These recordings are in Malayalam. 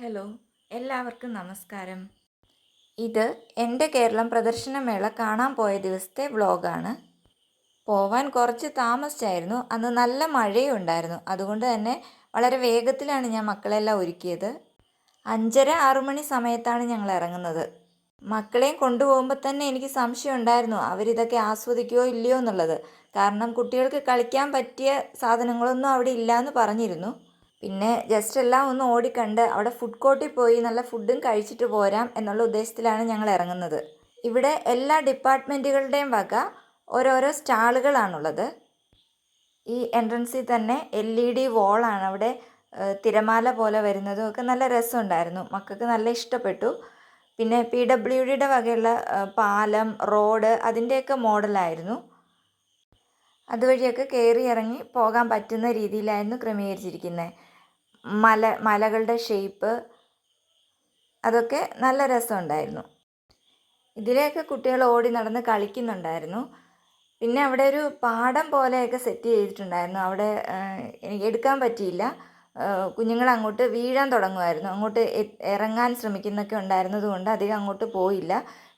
ഹലോ എല്ലാവർക്കും നമസ്കാരം. ഇത് എന്റെ കേരളം പ്രദർശനമേള കാണാൻ പോയ ദിവസത്തെ വ്ളോഗാണ്. പോവാൻ കുറച്ച് താമസിച്ചായിരുന്നു. അന്ന് നല്ല മഴയും ഉണ്ടായിരുന്നു അതുകൊണ്ട് തന്നെ വളരെ വേഗത്തിലാണ് ഞാൻ മക്കളെല്ലാം ഒരുക്കിയത്. അഞ്ചര ആറു മണി സമയത്താണ് ഞങ്ങൾ ഇറങ്ങുന്നത്. മക്കളെയും കൊണ്ടുപോകുമ്പോൾ തന്നെ എനിക്ക് സംശയം ഉണ്ടായിരുന്നു. അവരിതൊക്കെ ആസ്വദിക്കുകയോ ഇല്ലയോ എന്നുള്ളത്. കാരണം കുട്ടികൾക്ക് കളിക്കാൻ പറ്റിയ സാധനങ്ങളൊന്നും അവിടെ ഇല്ലയെന്ന് പറഞ്ഞിരുന്നു. പിന്നെ ജസ്റ്റ് എല്ലാം ഒന്ന് ഓടിക്കണ്ട്. അവിടെ ഫുഡ് കോർട്ടിൽ പോയി നല്ല ഫുഡും കഴിച്ചിട്ട് പോരാം എന്നുള്ള ഉദ്ദേശത്തിലാണ് ഞങ്ങൾ ഇറങ്ങുന്നത്. ഇവിടെ എല്ലാ ഡിപ്പാർട്ട്മെന്റുകളുടെയും വക ഓരോരോ സ്റ്റാളുകളാണുള്ളത്. ഈ എൻട്രൻസിൽ തന്നെ എൽ ഇ ഡി വോളാണ് അവിടെ തിരമാല പോലെ വരുന്നതും ഒക്കെ നല്ല രസമുണ്ടായിരുന്നു. മക്കൾക്ക് നല്ല ഇഷ്ടപ്പെട്ടു. പിന്നെ പി ഡബ്ല്യു ഡിയുടെ വകയുള്ള പാലം റോഡ് അതിന്റെയൊക്കെ മോഡലായിരുന്നു. അതുവഴിയൊക്കെ കയറി ഇറങ്ങി പോകാൻ പറ്റുന്ന രീതിയിലായിരുന്നു ക്രമീകരിച്ചിരിക്കുന്നത് മല മലകളുടെ ഷേപ്പ് അതൊക്കെ നല്ല രസമുണ്ടായിരുന്നു. ഇതിലെയൊക്കെ കുട്ടികൾ ഓടി നടന്ന് കളിക്കുന്നുണ്ടായിരുന്നു. പിന്നെ അവിടെ ഒരു പാടം പോലെയൊക്കെ സെറ്റ് ചെയ്തിട്ടുണ്ടായിരുന്നു. അവിടെ എനിക്ക് എടുക്കാൻ പറ്റിയില്ല. കുഞ്ഞുങ്ങൾ അങ്ങോട്ട് വീഴാൻ തുടങ്ങുമായിരുന്നു. അങ്ങോട്ട് ഇറങ്ങാൻ ശ്രമിക്കുന്നൊക്കെ ഉണ്ടായിരുന്നതുകൊണ്ട് അധികം അങ്ങോട്ട് പോയില്ല.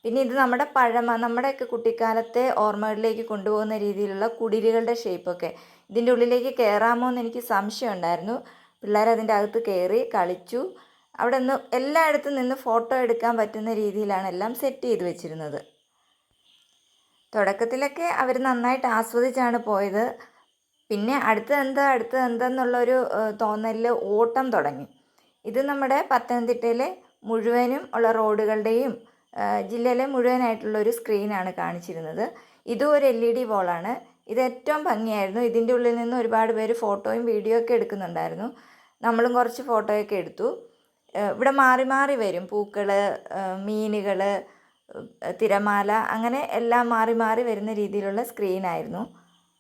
പിന്നെ ഇത് നമ്മുടെ പഴമ നമ്മുടെയൊക്കെ കുട്ടിക്കാലത്തെ ഓർമ്മകളിലേക്ക് കൊണ്ടുപോകുന്ന രീതിയിലുള്ള കുടിലുകളുടെ ഷേപ്പൊക്കെ ഇതിന്റെ ഉള്ളിലേക്ക് കയറാമോ എന്ന് എനിക്ക് സംശയം ഉണ്ടായിരുന്നു പിള്ളേർ അതിന്റെ അകത്ത് കയറി കളിച്ചു. അവിടെ നിന്ന് എല്ലായിടത്തും നിന്ന് ഫോട്ടോ എടുക്കാൻ പറ്റുന്ന രീതിയിലാണ് എല്ലാം സെറ്റ് ചെയ്ത് വെച്ചിരുന്നത്. തുടക്കത്തിലൊക്കെ അവർ നന്നായിട്ട് ആസ്വദിച്ചാണ് പോയത്. പിന്നെ അടുത്ത് എന്താ അടുത്ത് എന്താന്നുള്ളൊരു തോന്നലിൽ ഓട്ടം തുടങ്ങി. ഇത് നമ്മുടെ പത്തനംതിട്ടയിലെ മുഴുവനും ഉള്ള റോഡുകളുടെയും ജില്ലയിലെ മുഴുവനായിട്ടുള്ള ഒരു സ്ക്രീനാണ് കാണിച്ചിരുന്നത്. ഇതും ഒരു എൽ ഇ ഡി വോളാണ് ഇത് ഏറ്റവും ഭംഗിയായിരുന്നു. ഇതിന്റെ ഉള്ളിൽ നിന്ന് ഒരുപാട് പേര് ഫോട്ടോയും വീഡിയോ ഒക്കെ എടുക്കുന്നുണ്ടായിരുന്നു. നമ്മളും കുറച്ച് ഫോട്ടോയൊക്കെ എടുത്തു. ഇവിടെ മാറി മാറി വരും. പൂക്കൾ മീനുകൾ തിരമാല അങ്ങനെ എല്ലാം മാറി മാറി വരുന്ന രീതിയിലുള്ള സ്ക്രീനായിരുന്നു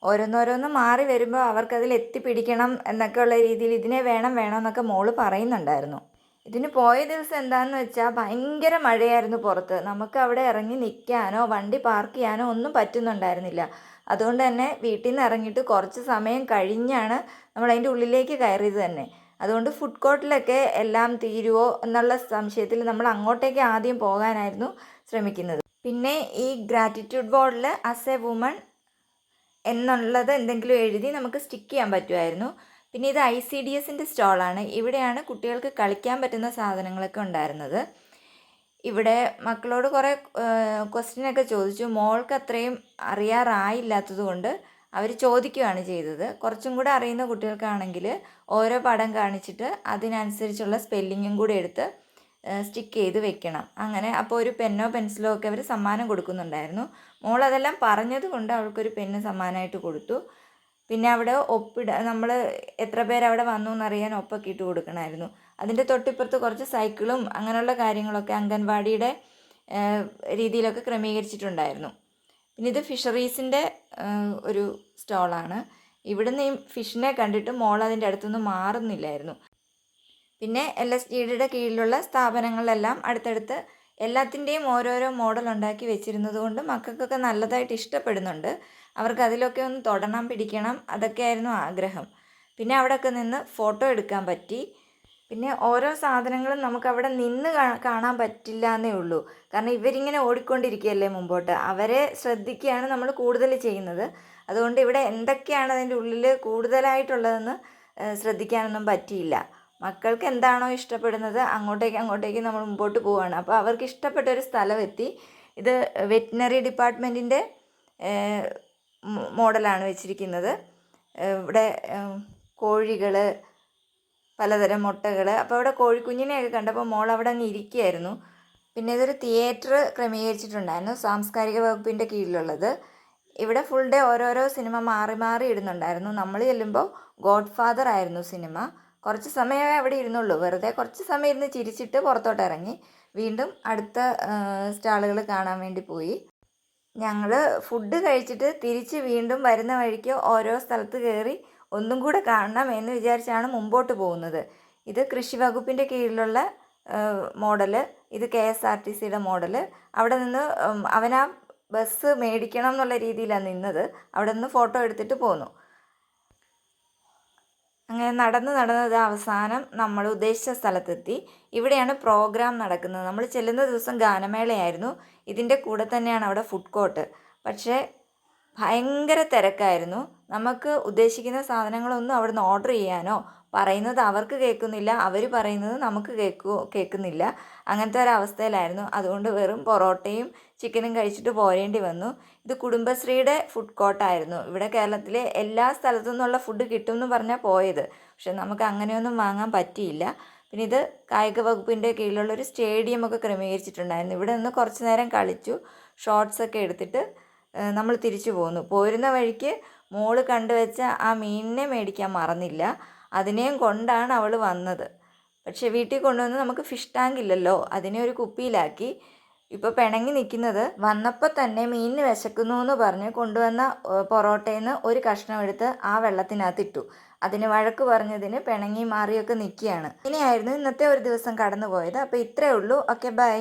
ഓരോന്നോരോന്ന് മാറി വരുമ്പോൾ അവർക്കതിൽ എത്തിപ്പിടിക്കണം എന്നൊക്കെയുള്ള രീതിയിൽ ഇതിനെ വേണം വേണം എന്നൊക്കെ മോൾ പറയുന്നുണ്ടായിരുന്നു. ഇതിന് പോയ ദിവസം എന്താണെന്ന് വെച്ചാൽ ഭയങ്കര മഴയായിരുന്നു പുറത്ത്. നമുക്ക് അവിടെ ഇറങ്ങി നിൽക്കാനോ വണ്ടി പാർക്ക് ചെയ്യാനോ ഒന്നും പറ്റുന്നുണ്ടായിരുന്നില്ല. അതുകൊണ്ട് തന്നെ വീട്ടിൽ നിന്ന് ഇറങ്ങിയിട്ട് കുറച്ച് സമയം കഴിഞ്ഞാണ് നമ്മൾ അതിന്റെ ഉള്ളിലേക്ക് കയറിയത് തന്നെ. അതുകൊണ്ട് ഫുഡ് കോർട്ടിലൊക്കെ എല്ലാം തീരുവോ എന്നുള്ള സംശയത്തിൽ നമ്മൾ അങ്ങോട്ടേക്ക് ആദ്യം പോകാനായിരുന്നു ശ്രമിക്കുന്നത്. പിന്നെ ഈ ഗ്രാറ്റിറ്റ്യൂഡ് ബോർഡിൽ അസ് എ വുമൺ എന്നുള്ളത് എന്തെങ്കിലും എഴുതി നമുക്ക് സ്റ്റിക്ക് ചെയ്യാൻ പറ്റുമായിരുന്നു. പിന്നെ ഇത് ഐ സി ഡി എസിന്റെ സ്റ്റോളാണ്. ഇവിടെയാണ് കുട്ടികൾക്ക് കളിക്കാൻ പറ്റുന്ന സാധനങ്ങളൊക്കെ ഉണ്ടായിരുന്നത്. ഇവിടെ മക്കളോട് കുറേ ക്വസ്റ്റ്യനൊക്കെ ചോദിച്ചു. മോൾക്ക് അത്രയും അറിയാറായില്ലാത്തത് കൊണ്ട് അവർ ചോദിക്കുകയാണ് ചെയ്തത്. കുറച്ചും കൂടെ അറിയുന്ന കുട്ടികൾക്കാണെങ്കിൽ ഓരോ പടം കാണിച്ചിട്ട് അതിനനുസരിച്ചുള്ള സ്പെല്ലിങ്ങും കൂടെ എടുത്ത് സ്റ്റിക്ക് ചെയ്ത് വെക്കണം. അങ്ങനെ അപ്പോൾ ഒരു പെന്നോ പെൻസിലോ ഒക്കെ അവർ സമ്മാനം കൊടുക്കുന്നുണ്ടായിരുന്നു. മോൾ അതെല്ലാം പറഞ്ഞത് കൊണ്ട് അവൾക്കൊരു പെന്ന് സമ്മാനമായിട്ട് കൊടുത്തു. പിന്നെ അവിടെ ഒപ്പിട നമ്മൾ എത്ര പേര് അവിടെ വന്നു എന്നറിയാൻ ഒപ്പൊക്കെ ഇട്ട് കൊടുക്കണമായിരുന്നു. അതിന്റെ തൊട്ടിപ്പുറത്ത് കുറച്ച് സൈക്കിളും അങ്ങനെയുള്ള കാര്യങ്ങളൊക്കെ അംഗൻവാടിയുടെ രീതിയിലൊക്കെ ക്രമീകരിച്ചിട്ടുണ്ടായിരുന്നു. പിന്നെ ഇത് ഫിഷറീസിന്റെ ഒരു സ്റ്റോളാണ്. ഇവിടുന്ന് ഈ ഫിഷിനെ കണ്ടിട്ട് മോൾ അതിന്റെ അടുത്തുനിന്ന് മാറുന്നില്ലായിരുന്നു. പിന്നെ എൽ എസ് ഡിയുടെ കീഴിലുള്ള സ്ഥാപനങ്ങളിലെല്ലാം അടുത്തടുത്ത് എല്ലാത്തിന്റെയും ഓരോരോ മോഡൽ ഉണ്ടാക്കി വെച്ചിരുന്നത് കൊണ്ട് മക്കൾക്കൊക്കെ നല്ലതായിട്ട് ഇഷ്ടപ്പെടുന്നുണ്ട്. അവർക്ക് അതിലൊക്കെ ഒന്ന് തൊടണം പിടിക്കണം അതൊക്കെയായിരുന്നു ആഗ്രഹം. പിന്നെ അവിടെയൊക്കെ നിന്ന് ഫോട്ടോ എടുക്കാൻ പറ്റി. പിന്നെ ഓരോ സാധനങ്ങളും നമുക്ക് അവിടെ നിന്ന് കാണാൻ പറ്റില്ല എന്നേ ഉള്ളൂ. കാരണം ഇവരിങ്ങനെ ഓടിക്കൊണ്ടിരിക്കുകയല്ലേ മുമ്പോട്ട്. അവരെ ശ്രദ്ധിക്കുകയാണ് നമ്മൾ കൂടുതൽ ചെയ്യുന്നത്. അതുകൊണ്ട് ഇവിടെ എന്തൊക്കെയാണ് അതിന്റെ ഉള്ളിൽ കൂടുതലായിട്ടുള്ളതെന്ന് ശ്രദ്ധിക്കാനൊന്നും പറ്റിയില്ല. മക്കൾക്ക് എന്താണോ ഇഷ്ടപ്പെടുന്നത് അങ്ങോട്ടേക്ക് അങ്ങോട്ടേക്ക് നമ്മൾ മുമ്പോട്ട് പോവുകയാണ് അപ്പോൾ അവർക്ക് ഇഷ്ടപ്പെട്ട ഒരു സ്ഥലം എത്തി ഇത് വെറ്റിനറി ഡിപ്പാർട്ട്മെന്റിന്റെ മോഡലാണ് വെച്ചിരിക്കുന്നത്. ഇവിടെ കോഴികൾ പലതരം മുട്ടകൾ. അപ്പോൾ അവിടെ കോഴിക്കുഞ്ഞിനെയൊക്കെ കണ്ടപ്പോൾ മോൾ അവിടെ അങ്ങ് ഇരിക്കുകയായിരുന്നു. പിന്നെ ഇതൊരു തിയേറ്റർ ക്രമീകരിച്ചിട്ടുണ്ടായിരുന്നു സാംസ്കാരിക വകുപ്പിന്റെ കീഴിലുള്ളത്. ഇവിടെ ഫുൾ ഡേ ഓരോരോ സിനിമ മാറി മാറി ഇടുന്നുണ്ടായിരുന്നു. നമ്മൾ ചെല്ലുമ്പോൾ ഗോഡ് ഫാദർ ആയിരുന്നു സിനിമ. കുറച്ച് സമയമേ അവിടെ ഇരുന്നുള്ളൂ. വെറുതെ കുറച്ച് സമയം ഇരുന്ന് ചിരിച്ചിട്ട് പുറത്തോട്ട് ഇറങ്ങി. വീണ്ടും അടുത്ത സ്റ്റാളുകൾ കാണാൻ വേണ്ടി പോയി. ഞങ്ങൾ ഫുഡ് കഴിച്ചിട്ട് തിരിച്ച് വീണ്ടും വരുന്ന വഴിക്ക് ഓരോ സ്ഥലത്ത് കയറി ഒന്നും കൂടെ കാണണം എന്ന് വിചാരിച്ചാണ് മുമ്പോട്ട് പോകുന്നത്. ഇത് കൃഷി വകുപ്പിന്റെ കീഴിലുള്ള മോഡൽ. ഇത് കെ എസ് ആർ ടി സിയുടെ മോഡൽ. അവിടെ നിന്ന് അവനാ ബസ് മേടിക്കണം എന്നുള്ള രീതിയിലാണ് നിന്നത്. അവിടെ നിന്ന് ഫോട്ടോ എടുത്തിട്ട് പോന്നു. അങ്ങനെ നടന്ന് നടന്നത് അവസാനം നമ്മൾ ഉദ്ദേശിച്ച സ്ഥലത്തെത്തി. ഇവിടെയാണ് പ്രോഗ്രാം നടക്കുന്നത്. നമ്മൾ ചെല്ലുന്ന ദിവസം ഗാനമേളയായിരുന്നു. ഇതിന്റെ കൂടെ തന്നെയാണ് അവിടെ ഫുഡ് കോർട്ട് പക്ഷേ ഭയങ്കര തിരക്കായിരുന്നു. നമുക്ക് ഉദ്ദേശിക്കുന്ന സാധനങ്ങളൊന്നും അവിടുന്ന് ഓർഡർ ചെയ്യാനോ പറയുന്നത് അവർക്ക് കേൾക്കുന്നില്ല അവർ പറയുന്നത് നമുക്ക് കേൾക്കു കേൾക്കുന്നില്ല. അങ്ങനത്തെ ഒരവസ്ഥയിലായിരുന്നു അതുകൊണ്ട് വെറും പൊറോട്ടയും ചിക്കനും കഴിച്ചിട്ട് പോരേണ്ടി വന്നു. ഇത് കുടുംബശ്രീയുടെ ഫുഡ് കോർട്ടായിരുന്നു ഇവിടെ കേരളത്തിലെ എല്ലാ സ്ഥലത്തു നിന്നുള്ള ഫുഡ് കിട്ടും എന്ന് പറഞ്ഞാൽ പോയത്. പക്ഷെ നമുക്ക് അങ്ങനെയൊന്നും വാങ്ങാൻ പറ്റിയില്ല. പിന്നെ ഇത് കായിക വകുപ്പിന്റെ കീഴിലുള്ള ഒരു സ്റ്റേഡിയം ഒക്കെ ക്രമീകരിച്ചിട്ടുണ്ടായിരുന്നു. ഇവിടെ നിന്ന് കുറച്ച് നേരം കളിച്ചു. ഷോർട്സ് ഒക്കെ എടുത്തിട്ട് നമ്മൾ തിരിച്ചു പോന്നു. പോരുന്ന വഴിക്ക് മോൾ കണ്ടുവച്ച ആ മീനിനെ മേടിക്കാൻ മറന്നില്ല. അതിനെയും കൊണ്ടാണ് അവൾ വന്നത്. പക്ഷെ വീട്ടിൽ കൊണ്ടുവന്ന് നമുക്ക് ഫിഷ് ടാങ്ക് ഇല്ലല്ലോ അതിനെ ഒരു കുപ്പിയിലാക്കി. ഇപ്പോൾ പിണങ്ങി നിൽക്കുന്നത് വന്നപ്പോൾ തന്നെ മീനിന് വിശക്കുന്നു എന്ന് പറഞ്ഞ് കൊണ്ടുവന്ന പൊറോട്ടയിൽ നിന്ന് ഒരു കഷ്ണം എടുത്ത് ആ വെള്ളത്തിനകത്ത് ഇട്ടു. അതിന് വഴക്ക് പറഞ്ഞതിന് പിണങ്ങി മാറിയൊക്കെ നിൽക്കുകയാണ്. ഇങ്ങനെയായിരുന്നു ഇന്നത്തെ ഒരു ദിവസം കടന്നു പോയത് അപ്പോൾ ഇത്രയേ ഉള്ളൂ. Okay bye.